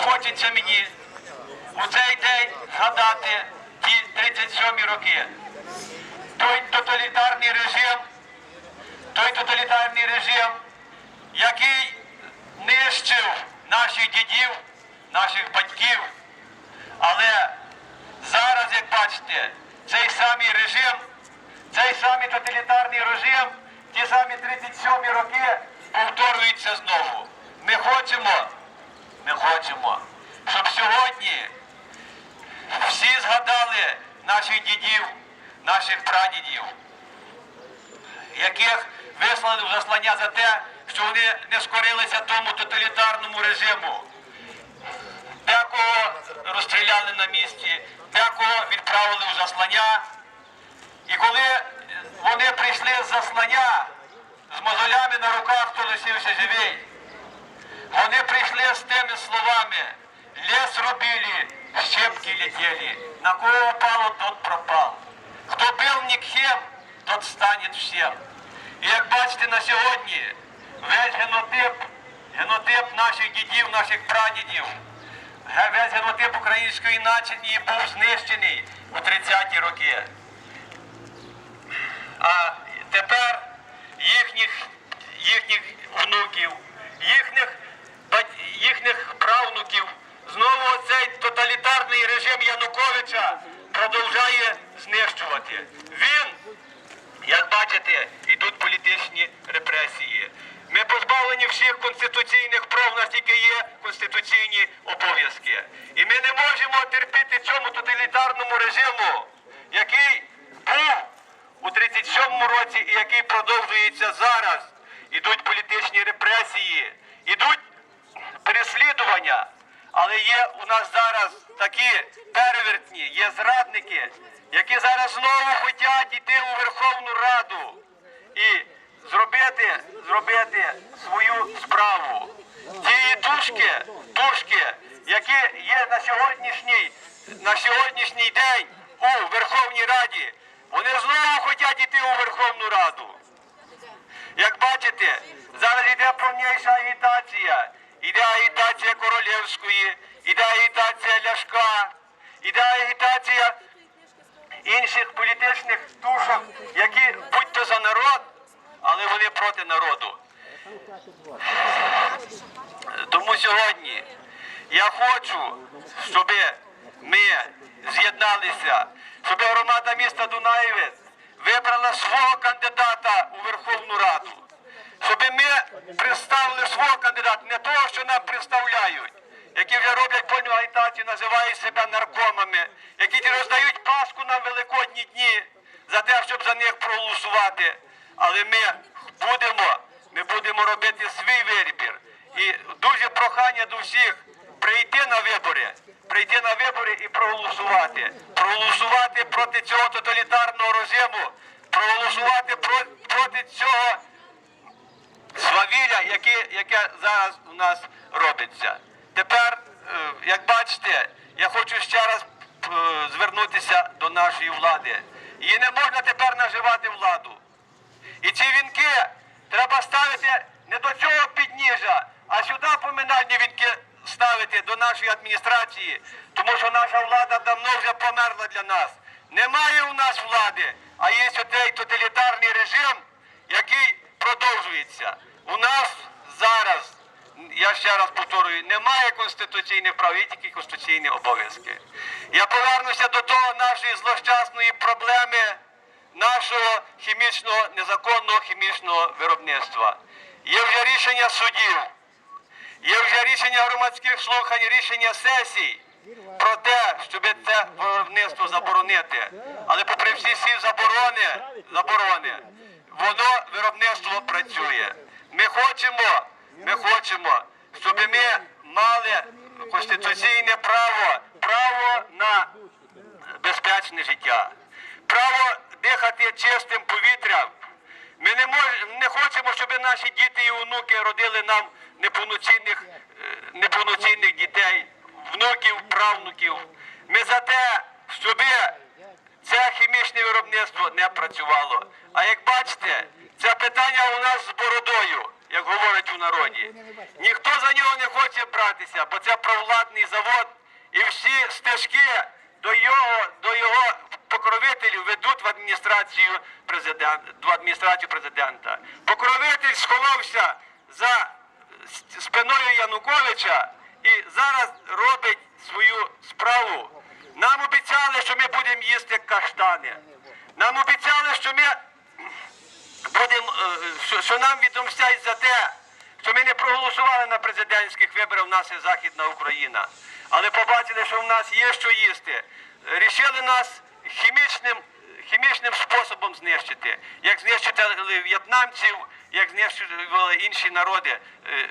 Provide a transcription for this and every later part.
хочеться мені у цей день згадати ті 37 роки. Той тоталітарний режим, той тоталітарний режим, який нищив наших дідів, наших батьків. Але зараз, як бачите, цей самий режим, цей самий тоталітарний режим, ті самі 37 роки повторюються знову. Ми хочемо, ми хочемо, щоб сьогодні всі згадали наших дідів, наших прадідів, яких вислали в заслання за те, що вони не скорилися тому тоталітарному режиму. Декого розстріляли на місці, декого відправили в заслання. І коли вони прийшли з заслання з мозолями на руках, хто лишився живий, вони прийшли з тими словами лес рубили, щепки летели, на кого упало, тот пропал. Хто бил нікхем, тот стане всем. І як бачите на сьогодні, весь генотип, генотип наших дідів, наших прадідів, весь генотип української нації був знищений у 30-ті роки. А тепер їхніх, їхніх внуків, їхніх, їхніх правнуків, знову цей тоталітарний режим Януковича продовжує знищувати. Він як бачите, йдуть політичні репресії. Ми позбавлені всіх конституційних прав, у нас тільки є конституційні обов'язки. І ми не можемо терпіти цьому тоталітарному режиму, який був у 37-му році і який продовжується зараз. Ідуть політичні репресії, ідуть переслідування. Але є у нас зараз такі перевертні, є зрадники, які зараз знову хочуть йти у Верховну Раду і зробити, зробити свою справу. Ті душки, душки, які є на сьогоднішній, на сьогоднішній день у Верховній Раді, вони знову хочуть йти у Верховну Раду. Як бачите, зараз йде повніша агітація. Іде агітація Королевської, іде агітація Ляшка, іде агітація інших політичних душок, які будь-то за народ, але вони проти народу. Тому сьогодні я хочу, щоб ми з'єдналися, щоб громада міста Дунаєвець вибрала свого кандидата у Верховну Раду, щоб ми представили свого кандидата, не того, що нам представляють, які вже роблять польну агітацію, називають себе наркомами, які роздають паску на великодні дні за те, щоб за них проголосувати. Але ми будемо, ми будемо робити свій вибір. І дуже прохання до всіх прийти на вибори, прийти на вибори і проголосувати. Проголосувати проти цього тоталітарного режиму, проголосувати про- проти цього свавілля, яке, яке зараз у нас робиться. Тепер, е, як бачите, я хочу ще раз е, звернутися до нашої влади. Її не можна тепер наживати владу. І ці вінки треба ставити не до цього підніжжя, а сюди поминальні вінки ставити до нашої адміністрації, тому що наша влада давно вже померла для нас. Немає у нас влади, а є цей тоталітарний режим, який продовжується. У нас зараз, я ще раз повторюю, немає конституційних прав, є тільки конституційні обов'язки. Я повернуся до того нашої злощасної проблеми нашого хімічного незаконного хімічного виробництва. Є вже рішення судів, є вже рішення громадських слухань, рішення сесій про те, щоб це виробництво заборонити. Але попри всі ці заборони, заборони, воно виробництво працює. Ми хочемо, ми хочемо, щоб ми мали конституційне право, право на безпечне життя, право дихати чистим повітрям. Ми не мож, не хочемо, щоб наші діти і онуки родили нам неповноцінних, е, неповноцінних дітей, внуків, правнуків. Ми за те, щоб це хімічне виробництво не працювало. А як бачите, це питання у нас з бородою, як говорять у народі. Ніхто за нього не хоче брати. відмовлятися, бо це провладний завод, і всі стежки до його, до його покровителів ведуть в адміністрацію президента, в адміністрацію президента. Покровитель сховався за спиною Януковича і зараз робить свою справу. Нам обіцяли, що ми будемо їсти каштани. Нам обіцяли, що ми будемо, е, що, нам відомстять за те, що ми не проголосували на президентських виборах, в нас є Західна Україна. Але побачили, що в нас є що їсти. Рішили нас хімічним, хімічним способом знищити. Як знищити в'єтнамців, як знищили інші народи, е,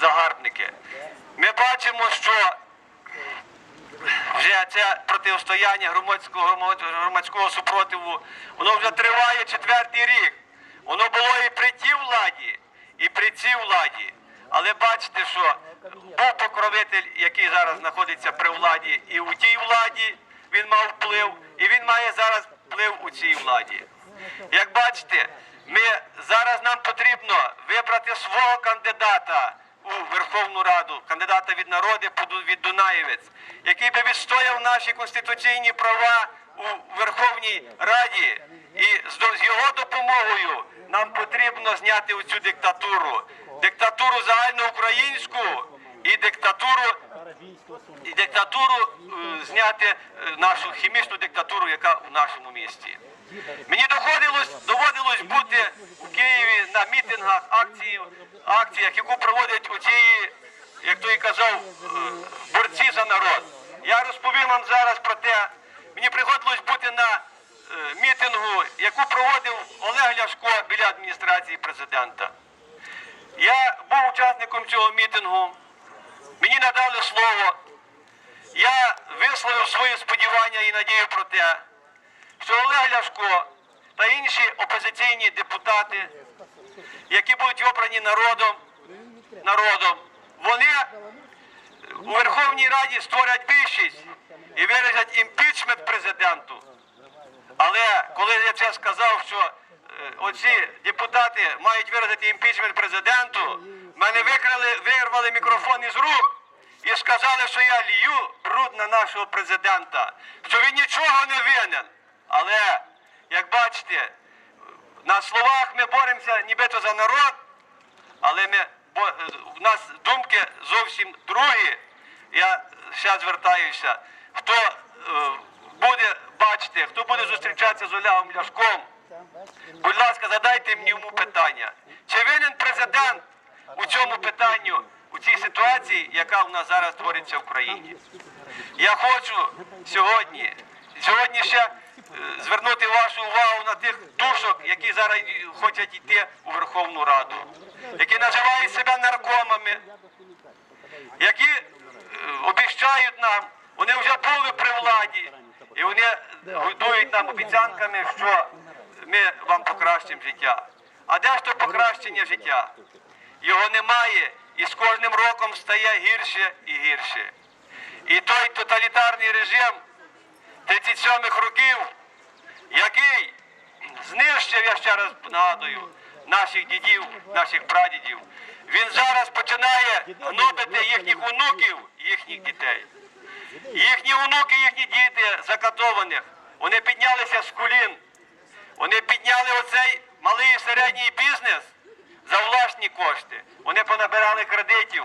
загарбники. Ми бачимо, що вже це протистояння громадського громад- громадського супротиву, воно вже триває четвертий рік. Воно було і при тій владі, і при цій владі. Але бачите, що був покровитель, який зараз знаходиться при владі, і у тій владі він мав вплив, і він має зараз вплив у цій владі. Як бачите, ми зараз нам потрібно вибрати свого кандидата у Верховну Раду, кандидата від народу від Дунаєвець, який би відстояв наші конституційні права у Верховній Раді. І з, його допомогою нам потрібно зняти оцю диктатуру. Диктатуру загальноукраїнську і диктатуру і диктатуру е, зняти е, нашу хімічну диктатуру, яка в нашому місті. Мені доходилось, доводилось бути у Києві на мітингах, акції, акціях, яку проводять у оці, як той казав, е, борці за народ. Я розповім вам зараз про те. Мені приходилось бути на е, мітингу, яку проводив Олег Ляшко біля адміністрації президента. Я був учасником цього мітингу. Мені надали слово. Я висловив свої сподівання і надію про те, що Олег Ляшко та інші опозиційні депутати, які будуть обрані народом, народом, вони у Верховній Раді створять більшість і виразять імпічмент президенту. Але коли я це сказав, що е, оці депутати мають виразити імпічмент президенту, мене викрали, вирвали мікрофон із рук і сказали, що я лью бруд на нашого президента, що він нічого не винен. Але, як бачите, на словах ми боремося нібито за народ, але ми, бо, е, у нас думки зовсім другі. Я ще звертаюся, хто е, буде бачити, хто буде зустрічатися з Олегом Ляшком, будь ласка, задайте мені йому питання. Чи винен президент у цьому питанню, у цій ситуації, яка у нас зараз твориться в країні? Я хочу сьогодні, сьогодні ще звернути вашу увагу на тих душок, які зараз хочуть йти у Верховну Раду, які називають себе наркомами, які е, обіцяють нам, вони вже були при владі, і вони годують нам обіцянками, що ми вам покращимо життя. А де ж то покращення життя? Його немає і з кожним роком стає гірше і гірше. І той тоталітарний режим 37-х років, який знищив, я ще раз нагадую, наших дідів, наших прадідів, він зараз починає гнобити їхніх онуків, їхніх дітей. Їхні онуки, їхні діти закатованих, вони піднялися з колін. Вони підняли оцей малий і середній бізнес за власні кошти. Вони понабирали кредитів,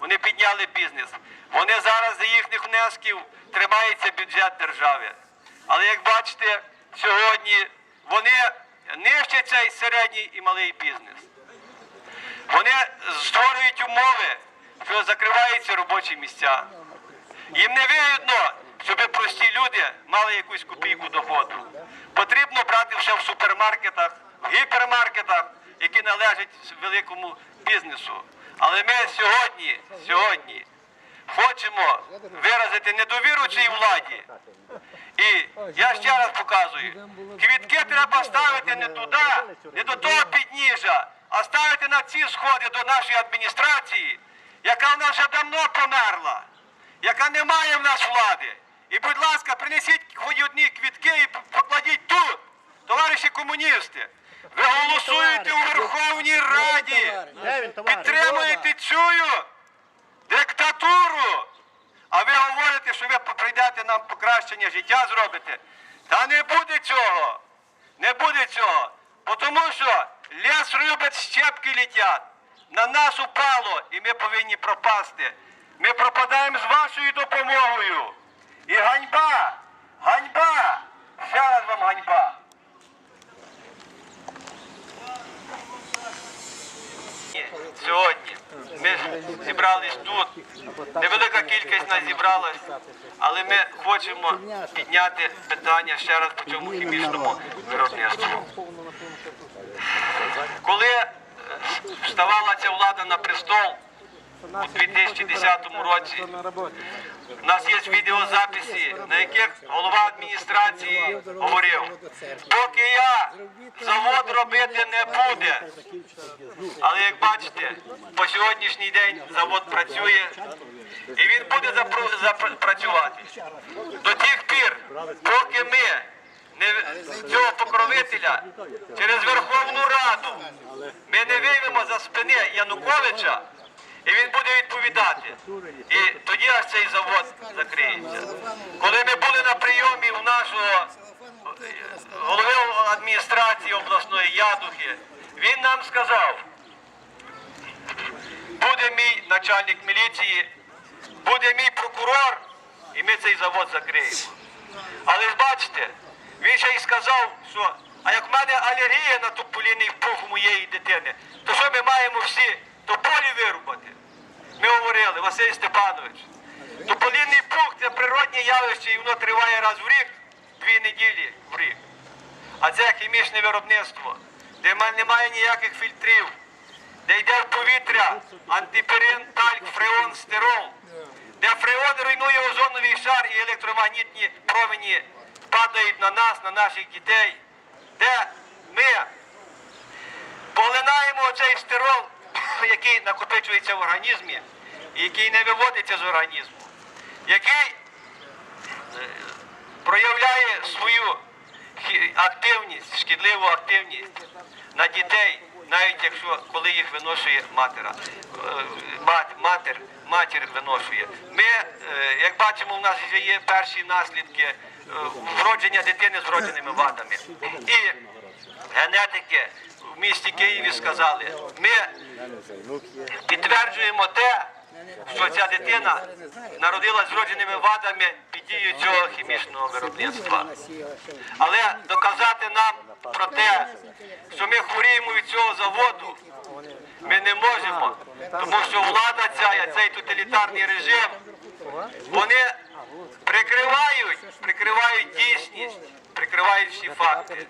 вони підняли бізнес. Вони зараз за їхніх внесків тримається бюджет держави. Але як бачите, сьогодні вони нищать цей середній і малий бізнес. Вони створюють умови, що закриваються робочі місця. Їм не вигідно, щоб прості люди мали якусь копійку доходу. Потрібно брати все в супермаркетах, в гіпермаркетах, які належать великому бізнесу. Але ми сьогодні, сьогодні хочемо виразити недовіру цій владі. І я ще раз показую, квітки треба ставити не туди, не до того підніжжя, а ставити на ці сходи до нашої адміністрації, яка в нас вже давно померла, яка не має в нас влади. І, будь ласка, принесіть хоч одні квітки і покладіть тут, товариші комуністи. Ви голосуєте у Верховній Раді, підтримуєте цю диктатуру, а ви говорите, що ви прийдете нам покращення життя зробите. Та не буде цього. Не буде цього. Тому що ліс рубить, щепки літять. На нас упало, і ми повинні пропасти. Ми пропадаємо з вашою допомогою. І ганьба, ганьба, ще раз вам ганьба. Сьогодні ми зібрались тут. Невелика кількість нас зібралась, але ми хочемо підняти питання ще раз по цьому хімічному виробництву. Коли е, вставала ця влада на престол у 2010 році, у нас є відеозаписи, на яких голова адміністрації говорив, поки я завод робити не буде. Але як бачите, по сьогоднішній день завод працює і він буде запрацювати. До тих пір, поки ми не цього покровителя через Верховну Раду ми не виймемо за спини Януковича, і він буде відповідати. І тоді аж цей завод закриється. Коли ми були на прийомі у нашого е, голови адміністрації обласної Ядухи, він нам сказав, буде мій начальник міліції, буде мій прокурор, і ми цей завод закриємо. Але ж бачите, він ще й сказав, що а як в мене алергія на туполінний пух моєї дитини, то що ми маємо всі тополі вирубати? Ми говорили, Василь Степанович, тополінний пух це природне явище і воно триває раз в рік, дві неділі в рік. А це хімічне виробництво, де немає ніяких фільтрів, де йде в повітря антиперин, тальк, фреон, стирол, де фреон руйнує озоновий шар і електромагнітні промені падають на нас, на наших дітей, де ми поглинаємо оцей стирол, який накопичується в організмі, який не виводиться з організму, який проявляє свою активність, шкідливу активність на дітей, навіть якщо коли їх виношує матера. Е, матер, матір виношує. Ми, е, як бачимо, у нас вже є перші наслідки е, вродження дитини з вродженими вадами. І генетики в місті Києві сказали, ми підтверджуємо те, що ця дитина народилась з вродженими вадами під дією цього хімічного виробництва. Але доказати нам про те, що ми хворіємо від цього заводу, ми не можемо, тому що влада ця, цей тоталітарний режим, вони прикривають, прикривають дійсність, прикривають всі факти.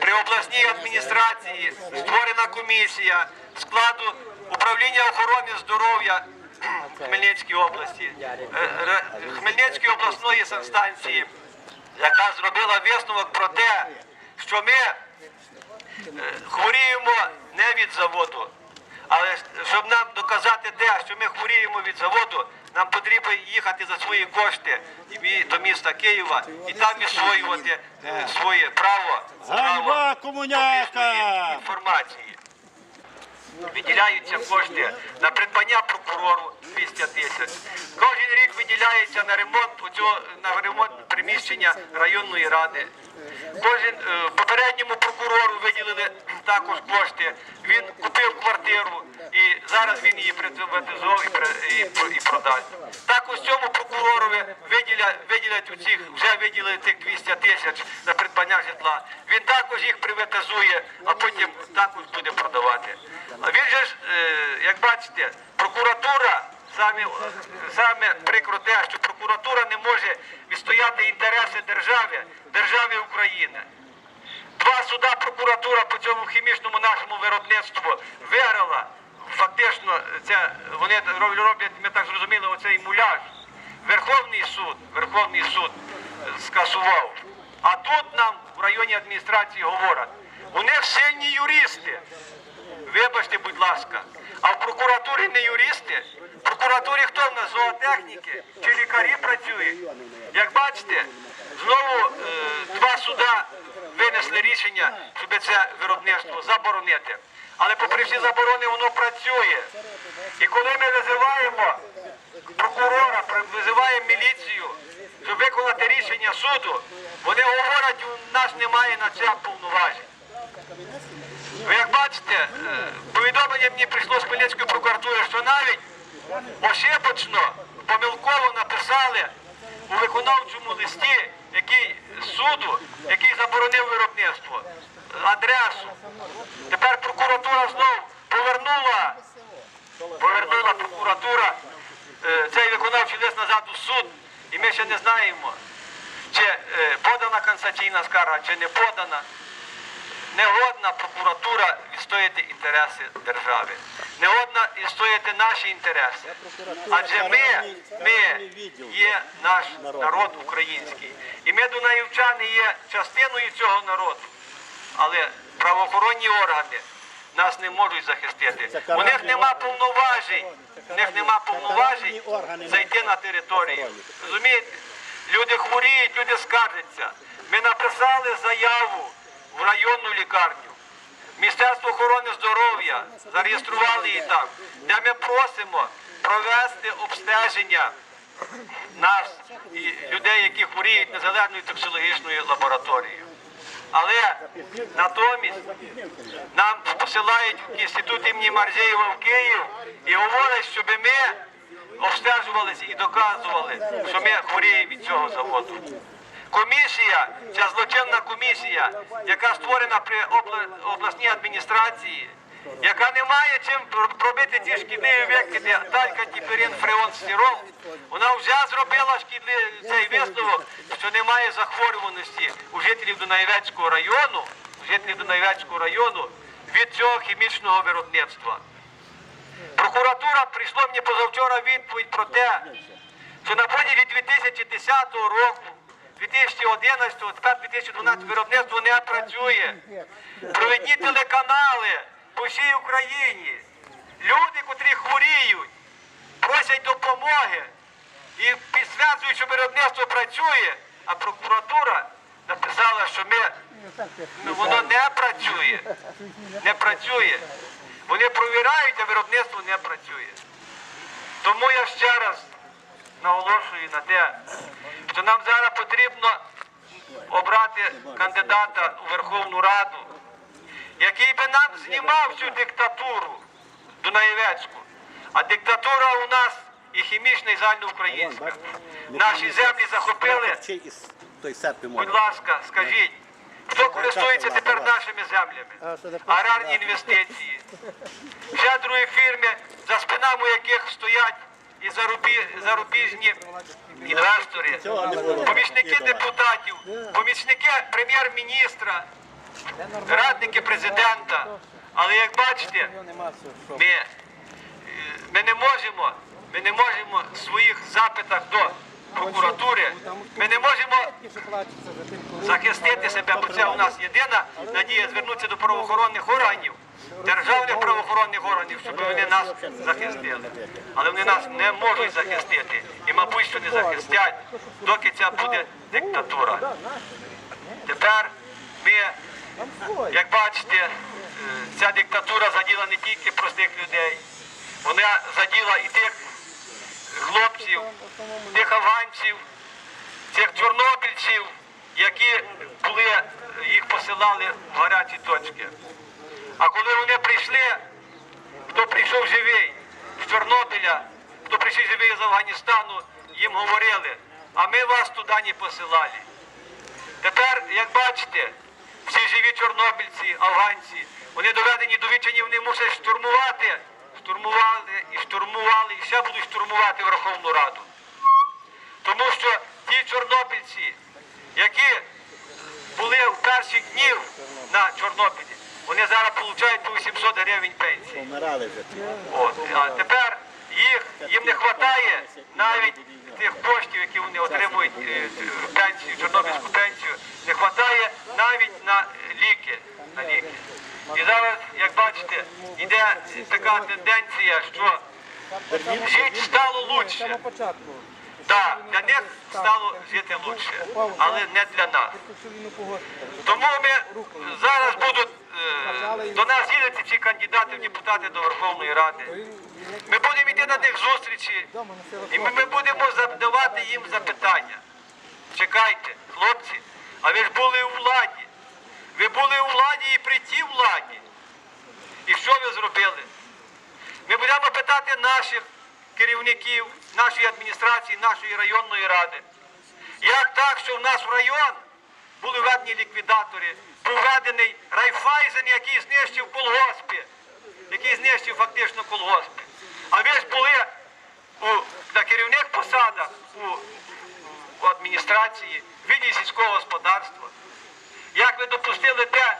При обласній адміністрації створена комісія складу управління охорони здоров'я Хмельницької області, е, Хмельницької обласної санстанції, яка зробила висновок про те, що ми е, хворіємо не від заводу, але щоб нам доказати те, що ми хворіємо від заводу, нам потрібно їхати за свої кошти до міста Києва і там відсвоювати е, своє право, право комуняка! інформації. Виділяються кошти на придбання прокурору 200 тисяч. Кожен рік виділяється на ремонт на ремонт приміщення районної ради. Кожен е, попередньому прокурору виділили також кошти. Він купив квартиру і зараз він її приватизував і, і, про- продасть. Також цьому прокуророві виділять, виділять у цих, вже виділили цих 200 тисяч на придбання житла. Він також їх приватизує, а потім також буде продавати. Він же ж, е, як бачите, прокуратура саме прикро те, що прокуратура не може відстояти інтереси держави, держави України. Два суда прокуратура по цьому хімічному нашому виробництву виграла. Фактично, це вони роб- роблять, ми так зрозуміли, оцей муляж. Верховний суд, Верховний суд скасував. А тут нам в районі адміністрації говорять, у них сильні юристи. Вибачте, будь ласка. А в прокуратурі не юристи. В прокуратурі хто в нас зоотехніки чи лікарі працюють? Як бачите, знову е, два суда винесли рішення, щоб це виробництво заборонити. Але попри всі заборони воно працює. І коли ми визиваємо прокурора, визиваємо міліцію, щоб виконати рішення суду, вони говорять, у нас немає на це повноважень. Ви як бачите, е, повідомлення мені прийшло з Хмельницької прокуратури, що навіть ошибочно, помилково написали у виконавчому листі, який суду, який заборонив виробництво, адресу. Тепер прокуратура знов повернула, повернула прокуратура е, цей виконавчий лист назад у суд, і ми ще не знаємо, чи е, подана конституційна скарга, чи не подана не годна прокуратура відстояти інтереси держави, не годна відстояти наші інтереси. Адже ми, ми є наш народ український. І ми, дунаївчани, є частиною цього народу. Але правоохоронні органи нас не можуть захистити. У них нема повноважень, у них нема повноважень зайти на територію. Розумієте? Люди хворіють, люди скаржаться. Ми написали заяву в районну лікарню. Міністерство охорони здоров'я зареєстрували її там, де ми просимо провести обстеження нас і людей, які хворіють незалежною токсикологічною лабораторією. Але натомість нам посилають в інститут імені Марзєєва в Київ і говорять, щоб ми обстежувалися і доказували, що ми хворіємо від цього заводу. Комісія, ця злочинна комісія, яка створена при обласній адміністрації, яка не має чим пробити ті шкідливі викиди талька, тіперін, фреон, стірол, вона вже зробила шкідливий цей висновок, що немає захворюваності у жителів Дунаєвецького району, у жителів Дунаєвецького району від цього хімічного виробництва. Прокуратура прийшла мені позавчора відповідь про те, що на протязі 2010 року, 2011, тепер 2012 виробництво не працює. Провідні телеканали по всій Україні. Люди, котрі хворіють, просять допомоги і підтверджують, що виробництво працює, а прокуратура написала, що ми, ну, воно не працює. Не працює. Вони провірають, а виробництво не працює. Тому я ще раз наголошую на те, що нам зараз потрібно обрати кандидата у Верховну Раду, який би нам знімав цю диктатуру Дунаєвецьку. А диктатура у нас і хімічна, і загальноукраїнська. Наші землі захопили. Будь ласка, скажіть, хто користується тепер нашими землями? Аграрні інвестиції. Ще другі фірми, за спинами яких стоять і зарубіжні інвестори, помічники депутатів, помічники прем'єр-міністра, радники президента. Але як бачите, ми, ми не можемо, ми не можемо в своїх запитах до прокуратури, ми не можемо захистити себе, бо це у нас єдина надія звернутися до правоохоронних органів, державних правоохоронних органів, щоб вони нас захистили. Але вони нас не можуть захистити і, мабуть, що не захистять, доки ця буде диктатура. Тепер ми, як бачите, ця диктатура заділа не тільки простих людей, вона заділа і тих хлопців, тих афганців, цих чорнобильців, які були, їх посилали в гарячі точки. А коли вони прийшли, хто прийшов живий з Чорнобиля, хто прийшов живий з Афганістану, їм говорили, а ми вас туди не посилали. Тепер, як бачите, всі живі чорнобильці, афганці, вони доведені до відчані, вони мусять штурмувати, штурмували і штурмували, і ще будуть штурмувати Верховну Раду. Тому що ті чорнобильці, які були в перші днів на Чорнобилі, вони зараз отримують по 800 гривень пенсії. Помирали вже. От. А тепер їх, їм не вистачає навіть тих коштів, які вони отримують е, пенсію, чорнобильську пенсію, не вистачає навіть на ліки. На ліки. І зараз, як бачите, йде така тенденція, що жити стало лучше. Так, для них стало жити лучше, але не для нас. Тому ми зараз будуть до нас їдуть ці кандидати в депутати до Верховної Ради. Ми будемо йти на них зустрічі, і ми, будемо задавати їм запитання. Чекайте, хлопці, а ви ж були у владі. Ви були у владі і при тій владі. І що ви зробили? Ми будемо питати наших керівників, нашої адміністрації, нашої районної ради. Як так, що в нас в район були введені ліквідатори, був введений райфайзен, який знищив колгоспи, який знищив фактично колгоспи. А ви ж були у, на керівних посадах у, у адміністрації, відділі сільського господарства. Як ви допустили те,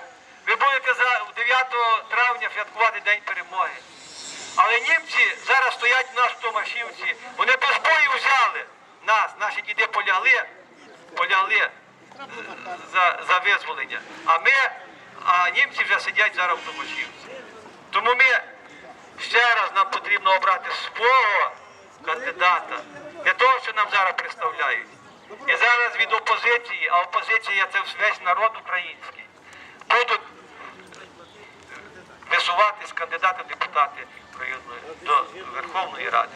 ви будете за 9 травня святкувати День перемоги. Але німці зараз стоять в нас в Томашівці. Вони без бою взяли нас, наші діди полягли, полягли за, за визволення. А ми, а німці вже сидять зараз в Томашівці. Тому ми ще раз нам потрібно обрати свого кандидата для того, що нам зараз представляють. І зараз від опозиції, а опозиція це весь народ український, будуть висуватись кандидати в депутати до Верховної Ради,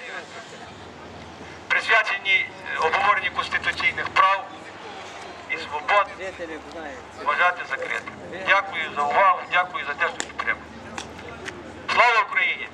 присвячені обговоренню конституційних прав і свобод, вважати закритим. Дякую за увагу, дякую за те, що підтримали. Слава Україні!